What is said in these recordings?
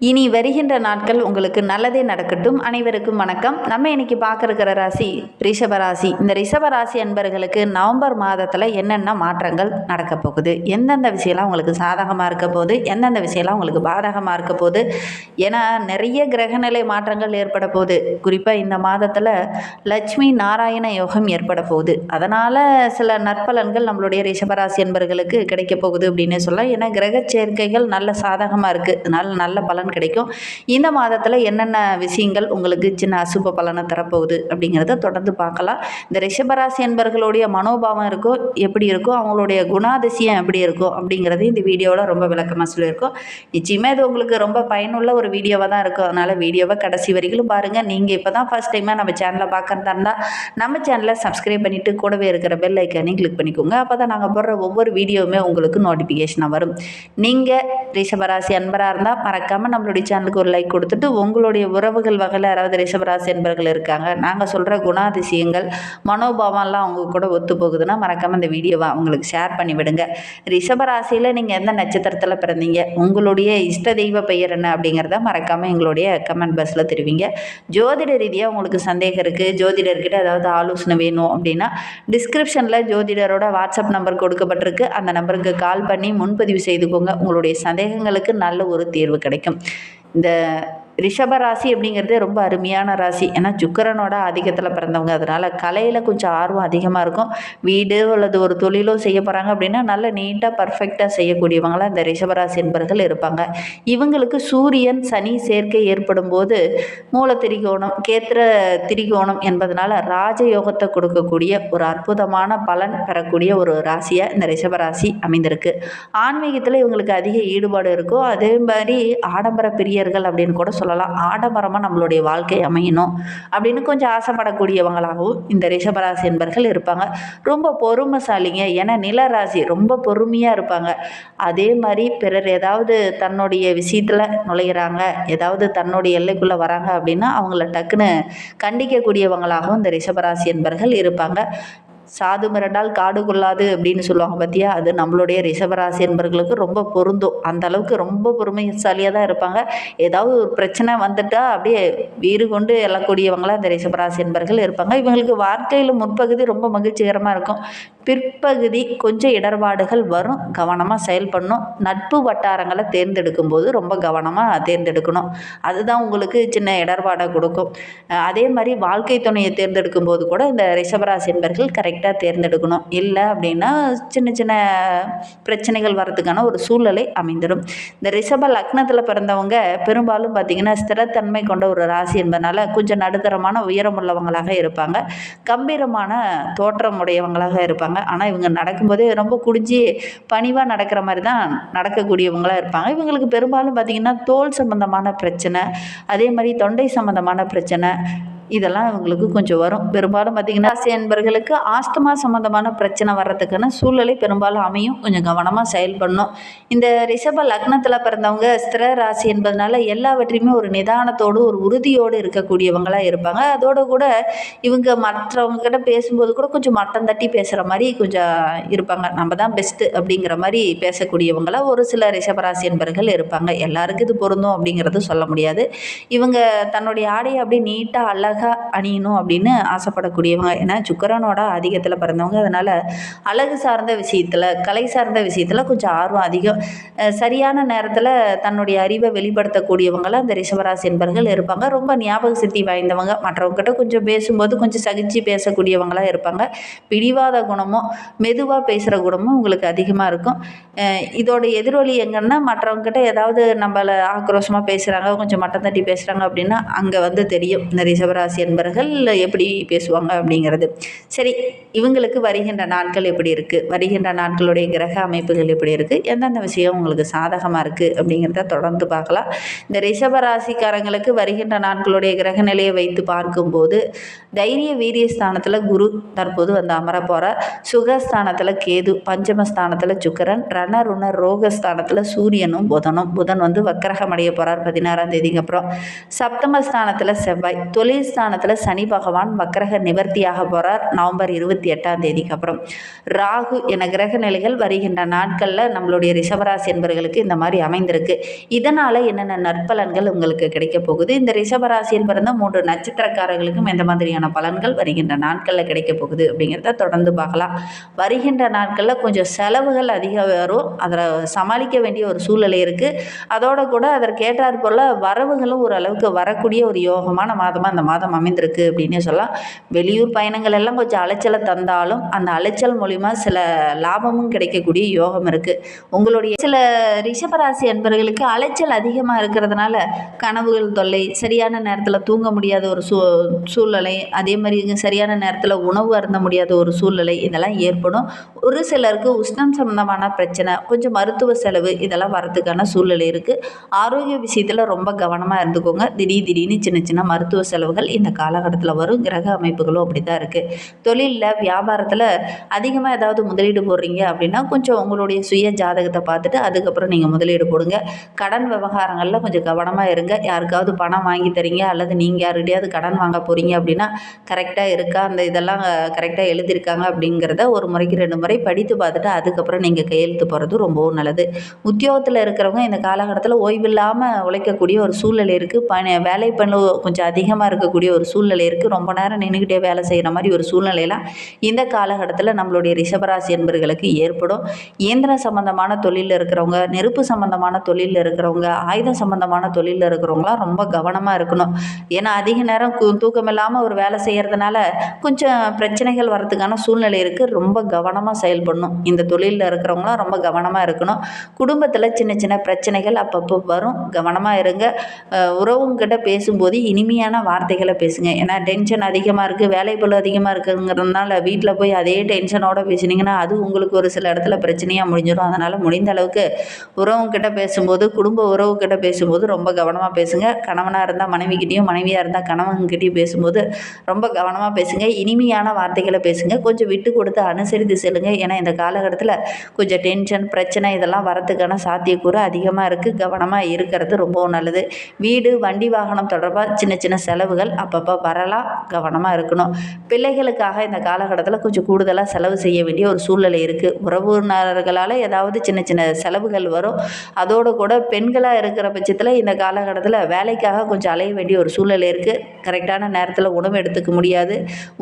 இனி வருகின்ற நாட்கள் உங்களுக்கு நல்லதே நடக்கட்டும். அனைவருக்கும் வணக்கம். நம்ம இன்னைக்கு பார்க்க இருக்கிற ராசி ரிஷபராசி இந்த ரிஷபராசி அன்பர்களுக்கு நவம்பர் மாதத்தில் என்னென்ன மாற்றங்கள் நடக்க போகுது? எந்தெந்த விஷயம்லாம் உங்களுக்கு சாதகமாக இருக்க போகுது? எந்தெந்த விஷயம்லாம் உங்களுக்கு பாதகமாக இருக்க போகுது? ஏன்னா நிறைய கிரகநிலை மாற்றங்கள் ஏற்பட போகுது. குறிப்பாக இந்த மாதத்தில் லட்சுமி நாராயண யோகம் ஏற்பட போகுது. அதனால் சில நற்பலன்கள் நம்மளுடைய ரிஷபராசி என்பர்களுக்கு கிடைக்க போகுது அப்படின்னு சொல்லலாம் ஏன்னா கிரக சேர்க்கைகள் நல்ல சாதகமாக இருக்குது அதனால் நல்ல பலன் கிடைக்கும். இந்த மாதத்தில் என்னென்ன விஷயங்கள் உங்களுக்கு சின்ன அசுப பலனை தரப்போகுது அப்படிங்கிறத தொடர்ந்து பார்க்கலாம். இந்த ரிஷபராசி என்பர்களுடைய மனோபாவம் இருக்கோ எப்படி இருக்கோ அவங்களுடைய குணாதிசயம் எப்படி இருக்கும் அப்படிங்கிறது இந்த வீடியோவில் ரொம்ப விளக்கமாக சொல்லியிருக்கோம். நிச்சயமாக இது உங்களுக்கு ரொம்ப பயனுள்ள ஒரு வீடியோவாக தான் இருக்கும். அதனால் வீடியோவை கடைசி வரைக்கும் பாருங்கள் நீங்கள் இப்போ தான் ஃபஸ்ட் டைமாக நம்ம சேனலை பார்க்குறதா இருந்தால் நம்ம சேனலை சப்ஸ்கிரைப் பண்ணிவிட்டு கூடவே இருக்கிற பெல் ஐக்கானையும் கிளிக் பண்ணிக்கோங்க. அப்போ தான் நாங்கள் போடுற ஒவ்வொரு வீடியோவுமே உங்களுக்கு நோட்டிஃபிகேஷனாக வரும். நீங்கள் ரிஷபராசி அன்பராக இருந்தால் மறக்காமல் நம்மளுடைய சேனலுக்கு ஒரு லைக் கொடுத்துட்டு உங்களுடைய உறவுகள் வகையில் யாராவது ரிஷபராசி என்பர்கள் இருக்காங்க நாங்கள் சொல்கிற குணாதிசயங்கள் மனோபாவம்லாம் அவங்க கூட ஒத்து போகுதுன்னா மறக்காமல் இந்த வீடியோவை அவங்களுக்கு ஷேர் பண்ணி விடுங்க. ரிஷபராசியில் நீங்கள் எந்த நட்சத்திரத்தில் பிறந்தீங்க உங்களுடைய இஷ்ட தெய்வ பெயர் என்ன அப்படிங்கிறத மறக்காமல் எங்களுடைய கமெண்ட் பாக்ஸில் தெரிவிங்க. ஜோதிட ரீதியாக உங்களுக்கு சந்தேகம் இருக்குது ஜோதிடர்கிட்ட ஏதாவது ஆலோசனை வேணும் அப்படின்னா டிஸ்கிரிப்ஷனில் ஜோதிடரோட வாட்ஸ்அப் நம்பர் கொடுக்கப்பட்டிருக்கு அந்த நம்பருக்கு கால் பண்ணி முன்பதிவு செய்துக்கோங்க உங்களுடைய சந்தேகங்களுக்கு நல்ல ஒரு தீர்வு கிடைக்கும். இந்த ரிஷபராசி அப்படிங்கிறது ரொம்ப அருமையான ராசி. ஏன்னா சுக்கரனோட ஆதிக்கத்தில் பிறந்தவங்க. அதனால் கலையில் கொஞ்சம் ஆர்வம் அதிகமாக இருக்கும். வீடு அல்லது ஒரு தொழிலோ செய்ய போகிறாங்க அப்படின்னா நல்ல நீட்டாக பர்ஃபெக்டாக செய்யக்கூடியவங்களாம் இந்த ரிஷபராசி என்பர்கள் இருப்பாங்க. இவங்களுக்கு சூரியன் சனி சேர்க்கை ஏற்படும் போது மூல திரிகோணம் கேத்திர திரிகோணம் என்பதனால ராஜயோகத்தை கொடுக்கக்கூடிய ஒரு அற்புதமான பலன் பெறக்கூடிய ஒரு ராசியாக இந்த ரிஷபராசி அமைந்திருக்கு. ஆன்மீகத்தில் இவங்களுக்கு அதிக ஈடுபாடு இருக்கும். அதே மாதிரி ஆடம்பர பிரியர்கள் அப்படின்னு கூட சொல்லலாம். ஆடம்பரமாக நம்மளுடைய வாழ்க்கை அமையணும் அப்படின்னு கொஞ்சம் ஆசைப்படக்கூடியவங்களாகவும் இந்த ரிஷபராசி என்பர்கள் இருப்பாங்க. ரொம்ப பொறுமைசாலிங்க. ஏன்னா நிலராசி ரொம்ப பொறுமையாக இருப்பாங்க. அதே மாதிரி பிறர் ஏதாவது தன்னுடைய விஷயத்தில் நுழையிறாங்க ஏதாவது தன்னுடைய எல்லைக்குள்ளே வராங்க அப்படின்னா அவங்கள டக்குன்னு கண்டிக்கக்கூடியவங்களாகவும் இந்த ரிஷபராசி என்பர்கள் இருப்பாங்க. சாது மிரண்டால் காடு கொள்ளாது அப்படின்னு சொல்லுவாங்க பார்த்தியா அது நம்மளுடைய ரிஷபராசி என்பர்களுக்கு ரொம்ப பொருந்தும். அந்த அளவுக்கு ரொம்ப பொறுமைசாலியாக தான் இருப்பாங்க. ஏதாவது ஒரு பிரச்சனை வந்துட்டால் அப்படியே வீறு கொண்டு எழக்கூடியவங்களாக அந்த ரிஷபராசி என்பர்கள் இருப்பாங்க. இவங்களுக்கு வாழ்க்கையில் முற்பகுதி ரொம்ப மகிழ்ச்சிகரமாக இருக்கும். பிற்பகுதி கொஞ்சம் இடர்பாடுகள் வரும். கவனமாக செயல்படணும் நட்பு வட்டாரங்களை தேர்ந்தெடுக்கும் போது ரொம்ப கவனமாக தேர்ந்தெடுக்கணும். அதுதான் உங்களுக்கு சின்ன இடர்பாடை கொடுக்கும். அதே மாதிரி வாழ்க்கை துணையை தேர்ந்தெடுக்கும் போது கூட இந்த ரிஷபராசி என்பர்கள் கரெக்டாக தேர்ந்தெடுக்கணும். இல்லை அப்படின்னா சின்ன சின்ன பிரச்சனைகள் வர்றதுக்கான ஒரு சூழ்நிலை அமைந்துடும். இந்த ரிஷப லக்னத்தில் பிறந்தவங்க பெரும்பாலும் பார்த்திங்கன்னா ஸ்திரத்தன்மை கொண்ட ஒரு ராசி என்பதனால கொஞ்சம் நடுத்தரமான உயரமுள்ளவங்களாக இருப்பாங்க. கம்பீரமான தோற்றம் உடையவங்களாக இருப்பாங்க. ஆனால் இவங்க நடக்கும்போதே ரொம்ப குடிஞ்சு பணிவாக நடக்கிற மாதிரி தான் நடக்கக்கூடியவங்களாக இருப்பாங்க. இவங்களுக்கு பெரும்பாலும் பார்த்திங்கன்னா தோல் சம்பந்தமான பிரச்சனை அதே மாதிரி தொண்டை சம்பந்தமான பிரச்சனை இதெல்லாம் இவங்களுக்கு கொஞ்சம் வரும். பெரும்பாலும் பார்த்திங்கன்னா ராசி என்பர்களுக்கு ஆஸ்துமா சம்மந்தமான பிரச்சனை வர்றதுக்கான சூழ்நிலை பெரும்பாலும் அமையும். கொஞ்சம் கவனமாக செயல்படணும். இந்த ரிஷப லக்னத்தில் பிறந்தவங்க ஸ்திர ராசி என்பதனால எல்லாவற்றையுமே ஒரு நிதானத்தோடு ஒரு உறுதியோடு இருக்கக்கூடியவங்களாக இருப்பாங்க. அதோடு கூட இவங்க மற்றவங்ககிட்ட பேசும்போது கூட கொஞ்சம் மட்டம் தட்டி பேசுகிற மாதிரி கொஞ்சம் இருப்பாங்க. நம்ம தான் பெஸ்ட்டு அப்படிங்கிற மாதிரி பேசக்கூடியவங்களா ஒரு சில ரிஷபராசி என்பர்கள் இருப்பாங்க. எல்லாருக்கும் இது பொருந்தும் அப்படிங்கிறது சொல்ல முடியாது. இவங்க தன்னுடைய ஆடையை அப்படியே நீட்டாக அழகாக அணியணும் அப்படின்னு ஆசைப்படக்கூடியவங்க. ஏன்னா சுக்கரனோட அதிகத்தில் பிறந்தவங்க. அதனால் அழகு சார்ந்த விஷயத்தில் கலை சார்ந்த விஷயத்தில் கொஞ்சம் ஆர்வம் அதிகம். சரியான நேரத்தில் தன்னுடைய அறிவை வெளிப்படுத்தக்கூடியவங்களாம் அந்த ரிஷபராசி என்பர்கள் இருப்பாங்க. ரொம்ப ஞாபக சக்தி வாய்ந்தவங்க. மற்றவங்ககிட்ட கொஞ்சம் பேசும்போது கொஞ்சம் சகிச்சு பேசக்கூடியவங்களாக இருப்பாங்க. பிடிவாத குணமும் மெதுவாக பேசுகிற குணமும் உங்களுக்கு அதிகமாக இருக்கும். இதோட எதிரொலி எங்கன்னா மற்றவங்ககிட்ட ஏதாவது நம்மளை ஆக்ரோஷமாக பேசுகிறாங்க கொஞ்சம் மட்டம் தட்டி பேசுகிறாங்க அப்படின்னா அங்கே வந்து தெரியும். இந்த ரிஷபராசி என்பர்கள் எப்படி பேசுவாங்க அப்படிங்கிறது. சரி இவங்களுக்கு வருகின்ற நாட்கள் எப்படி இருக்குது வருகின்ற நாட்களுடைய கிரக அமைப்புகள் எப்படி இருக்குது எந்தெந்த விஷயம் உங்களுக்கு சாதகமாக இருக்குது அப்படிங்கிறத தொடர்ந்து பார்க்கலாம். இந்த ரிஷப ராசிக்காரங்களுக்கு வருகின்ற நாட்களுடைய கிரக நிலையை வைத்து பார்க்கும்போது தைரிய வீரிய ஸ்தானத்தில் குரு தற்போது வந்து அமர போகிறார் சுகஸ்தானத்தில் கேது பஞ்சமஸ்தானத்தில் சுக்கரன் ரண ருண ரோகஸ்தானத்தில் சூரியனும் புதனும். புதன் வந்து வக்கரகம் அடைய போகிறார் பதினாறாம் தேதிக்கு அப்புறம். சப்தமஸ்தானத்தில் செவ்வாய். தொழில் ஸ்தானத்தில் சனி பகவான் வக்கரக நிவர்த்தியாக போகிறார் நவம்பர் இருபத்தி எட்டாம் தேதிக்கு அப்புறம். ராகு என கிரக நிலைகள் வருகின்ற நாட்களில் நம்மளுடைய ரிஷபராசி என்பவர்களுக்கு இந்த மாதிரி அமைந்திருக்கு. இதனால் என்னென்ன நற்பலன்கள் உங்களுக்கு கிடைக்க போகுது? இந்த ரிஷபராசியில் பிறந்த மூன்று நட்சத்திரக்காரர்களுக்கும் எந்த மாதிரியான பலன்கள் வருகின்ற நாட்களில் கிடைக்க போகுது அப்படிங்கிறத தொடர்ந்து பார்க்கலாம். வருகின்ற நாட்களில் கொஞ்சம் செலவுகள் அதிகம் வரும். அதில் சமாளிக்க வேண்டிய ஒரு சூழ்நிலை இருக்குது அதோட கூட அதற்கேற்றாற் போல் வரவுகளும் ஓரளவுக்கு வரக்கூடிய ஒரு யோகமான மாதமாக அந்த மாதம் அமைந்திருக்கு அப்படின்னே சொல்லலாம். வெளியூர் பயணங்கள் எல்லாம் கொஞ்சம் அலைச்சலை தந்தாலும் அந்த அலைச்சல் மூலிமா சில லாபமும் கிடைக்கக்கூடிய யோகம் இருக்குது உங்களுடைய சில ரிஷபராசி அன்பர்களுக்கு அலைச்சல் அதிகமாக இருக்கிறதுனால கனவுகள் தொல்லை சரியான நேரத்தில் தூங்க முடியாத ஒரு சூ சூழ்நிலை அதே மாதிரி சரியான நேரத்தில் உணவு அருந்த முடியாத ஒரு சூழ்நிலை இதெல்லாம் ஏற்படும். ஒரு சிலருக்கு உஷ்ணம் சம்பந்தமான பிரச்சனை கொஞ்சம் மருத்துவ செலவு இதெல்லாம் வரதுக்கான சூழ்நிலை இருக்குது ஆரோக்கிய விஷயத்தில் ரொம்ப கவனமாக இருந்துக்கோங்க. திடீர் திடீர்னு சின்ன சின்ன மருத்துவ செலவுகள் இந்த காலகட்டத்தில் வரும். கிரக அமைப்புகளும் அப்படி தான் இருக்குது தொழிலில் வியாபாரத்தில் அதிகமாக ஏதாவது முதலீடு போடுறீங்க அப்படின்னா கொஞ்சம் உங்களுடைய சுய ஜாதகத்தை பார்த்துட்டு அதுக்கப்புறம் நீங்கள் முதலீடு போடுங்க. கடன் விவகாரங்களில் கொஞ்சம் கவனமாக இருங்க. யாருக்காவது பணம் வாங்கி தரீங்க அல்லது நீங்கள் யாருக்கிட்டையாவது கடன் வாங்க போகிறீங்க அப்படின்னா கரெக்டாக இருக்கா? அந்த இதெல்லாம் கரெக்டாக எழுதியிருக்காங்க அப்படிங்கிறத ஒரு முறைக்கு ரெண்டு முறை படித்து பார்த்துட்டு அதுக்கப்புறம் நீங்கள் கையெழுத்து போகிறது ரொம்பவும் நல்லது. உத்தியோகத்தில் இருக்கிறவங்க இந்த காலகட்டத்தில் ஓய்வில்லாமல் உழைக்கக்கூடிய ஒரு சூழ்நிலை இருக்குது பணி வேலை பண்ணு கொஞ்சம் அதிகமாக இருக்கக்கூடிய ஒரு சூழ்நிலை இருக்குது ரொம்ப நேரம் நின்றுக்கிட்டே வேலை செய்கிற மாதிரி ஒரு சூழ்நிலையெல்லாம் இந்த காலகட்டத்தில் நம்மளுடைய ரிஷபராசி என்பர்களுக்கு ஏற்படும். இயந்திர சம்பந்தமான தொழிலில் இருக்கிறவங்க நெருப்பு சம்பந்தமான தொழிலில் இருக்கிறவங்க ஆயுதம் சம்பந்தமான தொழிலில் இருக்கிறவங்களாம் ரொம்ப கவனமாக இருக்கணும். ஏன்னா அதிக நேரம் தூக்கம் இல்லாமல் ஒரு வேலை செய்கிறதுனால கொஞ்சம் பிரச்சனைகள் வரதுக்கான சூழ்நிலை இருக்குது ரொம்ப கவனமாக செயல்படணும். இந்த தொழிலில் இருக்கிறவங்களாம் ரொம்ப கவனமாக இருக்கணும். குடும்பத்தில் சின்ன சின்ன பிரச்சனைகள் அப்பப்போ வரும். கவனமாக இருங்க. உறவுங்கிட்ட பேசும்போது இனிமையான வார்த்தைகள் பேசுங்க. ஏன்னா டென்ஷன் அதிகமாக இருக்குது வேலைப்பளு அதிகமாக இருக்குங்கிறதுனால வீட்டில் போய் அதே டென்ஷனோட பேசினீங்கன்னா அது உங்களுக்கு ஒரு சில இடத்துல பிரச்சனையாக முடிஞ்சிடும் அதனால் முடிந்த அளவுக்கு உறவுங்கிட்ட பேசும்போது குடும்ப உறவுக்கிட்ட பேசும்போது ரொம்ப கவனமாக பேசுங்க. கணவனாக இருந்தால் மனைவிக்கிட்டேயும் மனைவியாக இருந்தால் கணவன்கிட்டயும் பேசும்போது ரொம்ப கவனமாக பேசுங்க. இனிமையான வார்த்தைகளை பேசுங்க. கொஞ்சம் விட்டு கொடுத்து அனுசரித்து செல்லுங்க. ஏன்னா இந்த காலகட்டத்தில் கொஞ்சம் டென்ஷன் பிரச்சனை இதெல்லாம் வரத்துக்கான சாத்தியக்கூறு அதிகமாக இருக்குது கவனமாக இருக்கிறது ரொம்பவும் நல்லது. வீடு வண்டி வாகனம் தொடர்பாக சின்ன சின்ன செலவுகள் அப்பப்போ வரலாம் கவனமாக இருக்கணும். பிள்ளைகளுக்காக இந்த காலகட்டத்தில் கொஞ்சம் கூடுதலாக செலவு செய்ய வேண்டிய ஒரு சூழ்நிலை இருக்குது உறவினர்களால் ஏதாவது சின்ன சின்ன செலவுகள் வரும். அதோடு கூட பெண்களாக இருக்கிற பட்சத்தில் இந்த காலகட்டத்தில் வேலைக்காக கொஞ்சம் அலைய வேண்டிய ஒரு சூழ்நிலை இருக்குது கரெக்டான நேரத்தில் உணவு எடுத்துக்க முடியாது.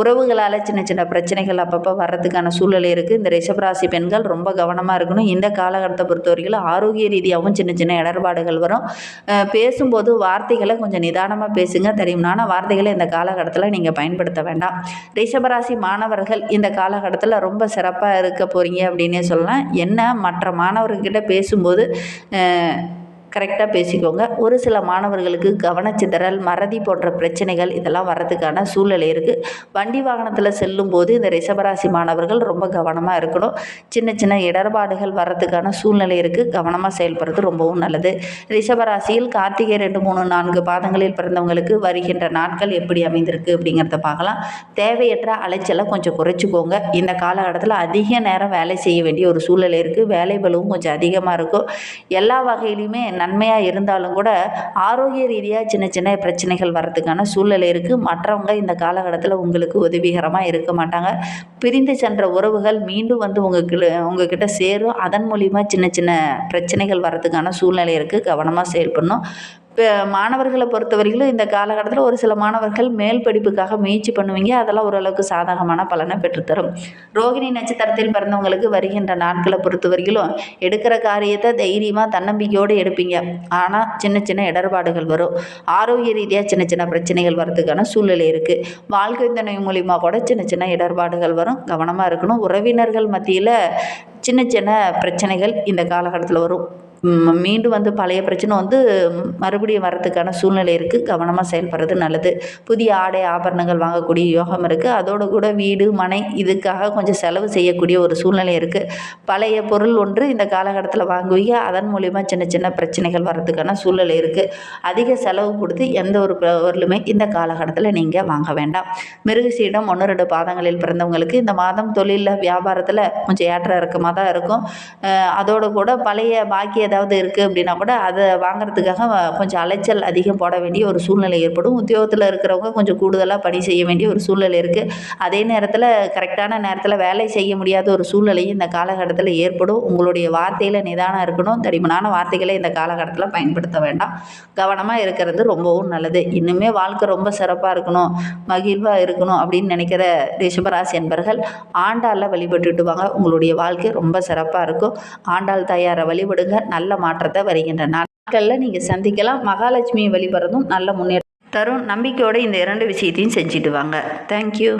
உறவுகளால் சின்ன சின்ன பிரச்சனைகள் அப்பப்போ வர்றதுக்கான சூழ்நிலை இருக்குது இந்த ரிஷபராசி பெண்கள் ரொம்ப கவனமாக இருக்கணும். இந்த காலகட்டத்தை பொறுத்த வரைக்கும் ஆரோக்கிய ரீதியாகவும் சின்ன சின்ன இடர்பாடுகள் வரும். பேசும்போது வார்த்தைகளை கொஞ்சம் நிதானமாக பேசுங்க. தெரியும்னான வார்த்தைகளை இந்த காலகட்டத்தில் நீங்கள் பயன்படுத்த வேண்டாம். ரிஷபராசி மாணவர்கள் இந்த காலகட்டத்தில் ரொம்ப சிறப்பாக இருக்க போகிறீங்க அப்படின்னே சொல்லலாம். என்ன? மற்ற மாணவர்கிட்ட பேசும்போது கரெக்டாக பேசிக்கோங்க. ஒரு சில மாணவர்களுக்கு கவனச்சிதறல் மறதி போன்ற பிரச்சனைகள் இதெல்லாம் வர்றதுக்கான சூழ்நிலை இருக்குது வண்டி வாகனத்தில் செல்லும்போது இந்த ரிஷபராசி மாணவர்கள் ரொம்ப கவனமாக இருக்கணும். சின்ன சின்ன இடர்பாடுகள் வர்றதுக்கான சூழ்நிலை இருக்குது கவனமாக செயல்படுறது ரொம்பவும் நல்லது. ரிஷபராசியில் கார்த்திகை ரெண்டு மூணு நான்கு பாதங்களில் பிறந்தவங்களுக்கு வருகின்ற நாட்கள் எப்படி அமைந்திருக்கு அப்படிங்கிறத பார்க்கலாம். தேவையற்ற அலைச்சலை கொஞ்சம் குறைச்சிக்கோங்க. இந்த காலகட்டத்தில் அதிக நேரம் வேலை செய்ய வேண்டிய ஒரு சூழ்நிலை இருக்குது வேலை பலுவும் கொஞ்சம் அதிகமாக இருக்கும். எல்லா வகையிலையுமே நன்மையாக இருந்தாலும் கூட ஆரோக்கிய ரீதியாக சின்ன சின்ன பிரச்சனைகள் வர்றதுக்கான சூழ்நிலை இருக்குது மற்றவங்க இந்த காலகட்டத்தில் உங்களுக்கு உதவிகரமாக இருக்க மாட்டாங்க. பிரிந்து சென்ற உறவுகள் மீண்டும் வந்து உங்கள் உங்ககிட்ட சேரும். அதன் மூலிமா சின்ன சின்ன பிரச்சனைகள் வர்றதுக்கான சூழ்நிலை இருக்குது கவனமாக செயல்படணும். இப்போ மாணவர்களை பொறுத்தவரையிலும் இந்த காலகட்டத்தில் ஒரு சில மாணவர்கள் மேல் படிப்புக்காக முயற்சி பண்ணுவீங்க. அதெல்லாம் ஓரளவுக்கு சாதகமான பலனை பெற்றுத்தரும். ரோகிணி நட்சத்திரத்தில் பிறந்தவங்களுக்கு வருகின்ற நாட்களை பொறுத்தவரையிலும் எடுக்கிற காரியத்தை தைரியமாக தன்னம்பிக்கையோடு எடுப்பீங்க. ஆனால் சின்ன சின்ன இடர்பாடுகள் வரும். ஆரோக்கிய ரீதியாக சின்ன சின்ன பிரச்சனைகள் வரதுக்கான சூழ்நிலை இருக்குது வாழ்க்கை துணை மூலிமா கூட சின்ன சின்ன இடர்பாடுகள் வரும். கவனமாக இருக்கணும். உறவினர்கள் மத்தியில் சின்ன சின்ன பிரச்சனைகள் இந்த காலகட்டத்தில் வரும். மீண்டும் வந்து பழைய பிரச்சனை வந்து மறுபடியும் வரத்துக்கான சூழ்நிலை இருக்குது கவனமாக செயல்படுறது நல்லது. புதிய ஆடை ஆபரணங்கள் வாங்கக்கூடிய யோகம் இருக்குது அதோடு கூட வீடு மனை இதுக்காக கொஞ்சம் செலவு செய்யக்கூடிய ஒரு சூழ்நிலை இருக்குது பழைய பொருள் ஒன்று இந்த காலகட்டத்தில் வாங்குவீங்க. அதன் மூலிமா சின்ன சின்ன பிரச்சனைகள் வர்றதுக்கான சூழ்நிலை இருக்குது அதிக செலவு கொடுத்து எந்த ஒரு பொருளுமே இந்த காலகட்டத்தில் நீங்கள் வாங்க வேண்டாம். மிருகசீடம் ஒன்று ரெண்டு பாதங்களில் பிறந்தவங்களுக்கு இந்த மாதம் தொழிலில் வியாபாரத்தில் கொஞ்சம் ஏற்ற இறக்கமாக தான் இருக்கும். அதோடு கூட பழைய பாக்கிய ஏதாவது இருக்குது அப்படின்னா கூட அதை வாங்குறதுக்காக கொஞ்சம் அலைச்சல் அதிகம் போட வேண்டிய ஒரு சூழ்நிலை ஏற்படும். உத்தியோகத்தில் இருக்கிறவங்க கொஞ்சம் கூடுதலாக பணி செய்ய வேண்டிய ஒரு சூழ்நிலை இருக்குது அதே நேரத்தில் கரெக்டான நேரத்தில் வேலை செய்ய முடியாத ஒரு சூழ்நிலையும் இந்த காலகட்டத்தில் ஏற்படும். உங்களுடைய வார்த்தையில் நிதானம் இருக்கணும். தடிமனான வார்த்தைகளை இந்த காலகட்டத்தில் பயன்படுத்த வேண்டாம். கவனமாக இருக்கிறது ரொம்பவும் நல்லது. இன்னுமே வாழ்க்கை ரொம்ப சிறப்பாக இருக்கணும். மகிழ்வாக இருக்கணும் அப்படின்னு நினைக்கிற ரிஷபராசி என்பர்கள் ஆண்டாளில் வழிபட்டுட்டு வாங்க. உங்களுடைய வாழ்க்கை ரொம்ப சிறப்பாக இருக்கும். ஆண்டாள் தாயாரை வழிபடுங்க. நல்ல நல்ல மாற்றத்தை வருகின்ற நாட்களில் நீங்கள் சந்திக்கலாம். மகாலட்சுமியை வழிபடுறதும் நல்ல முன்னேற்றம் தரும். நம்பிக்கையோடு இந்த இரண்டு விஷயத்தையும் செஞ்சுட்டு வாங்க. தேங்க்யூ